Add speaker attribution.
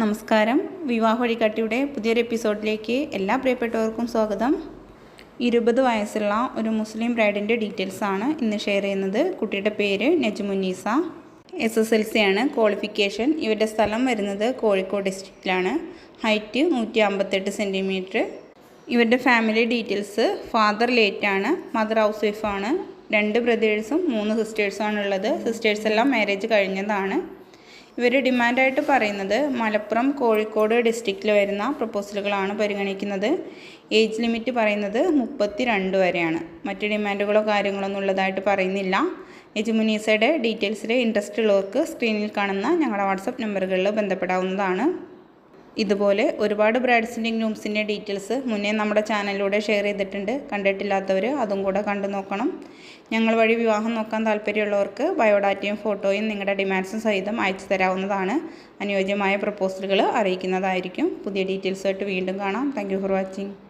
Speaker 1: നമസ്കാരം. വിവാഹ വഴികാട്ടിയുടെ പുതിയൊരു എപ്പിസോഡിലേക്ക് എല്ലാ പ്രിയപ്പെട്ടവർക്കും സ്വാഗതം. ഇരുപത് വയസ്സുള്ള ഒരു മുസ്ലിം ബ്രൈഡിന്റെ ഡീറ്റെയിൽസ് ആണ് ഇന്ന് ഷെയർ ചെയ്യുന്നത്. കുട്ടിയുടെ പേര് Najmunnisa S S L C ആണ് ക്വാളിഫിക്കേഷൻ. ഇവരുടെ സ്ഥലം വരുന്നത് കോഴിക്കോട് ഡിസ്ട്രിക്റ്റിലാണ്. ഹൈറ്റ് നൂറ്റി അമ്പത്തെട്ട് സെന്റിമീറ്റർ. ഇവരുടെ ഫാമിലി ഡീറ്റെയിൽസ് ഫാദർ ലേറ്റ് ആണ് മദർ ഹൗസ് വൈഫാണ് രണ്ട് ബ്രദേഴ്സും മൂന്ന് സിസ്റ്റേഴ്സും ആണുള്ളത് സിസ്റ്റേഴ്സ് എല്ലാം മാരേജ് കഴിഞ്ഞതാണ്. ഇവർ ഡിമാൻഡായിട്ട് പറയുന്നത് മലപ്പുറം കോഴിക്കോട് ഡിസ്ട്രിക്റ്റിൽ വരുന്ന പ്രപ്പോസലുകളാണ് പരിഗണിക്കുന്നത്. ഏജ് ലിമിറ്റ് പറയുന്നത് മുപ്പത്തി രണ്ട് വരെയാണ്. മറ്റ് ഡിമാൻഡുകളോ കാര്യങ്ങളൊന്നും ഉള്ളതായിട്ട് പറയുന്നില്ല. എജുമുനീസയുടെ ഡീറ്റെയിൽസിൽ ഇൻട്രസ്റ്റ് ഉള്ളവർക്ക് സ്ക്രീനിൽ കാണുന്ന ഞങ്ങളുടെ വാട്സപ്പ് നമ്പറുകളിൽ ബന്ധപ്പെടാവുന്നതാണ്. ഇതുപോലെ ഒരുപാട് ബ്രൈഡ്സിന്റെയും ഗ്രൂംസിന്റെ ഡീറ്റെയിൽസ് മുന്നേ നമ്മുടെ ചാനലിലൂടെ ഷെയർ ചെയ്തിട്ടുണ്ട്. കണ്ടിട്ടില്ലാത്തവർ അതും കൂടെ കണ്ടു നോക്കണം. ഞങ്ങൾ വഴി വിവാഹം നോക്കാൻ താല്പര്യമുള്ളവർക്ക് ബയോഡാറ്റയും ഫോട്ടോയും നിങ്ങളുടെ ഡിമാൻഡ്സും സഹിതം അയച്ചു തരാവുന്നതാണ്. അനുയോജ്യമായ പ്രപ്പോസലുകൾ അറിയിക്കുന്നതായിരിക്കും. പുതിയ ഡീറ്റെയിൽസുമായിട്ട് വീണ്ടും കാണാം. Thank for watching.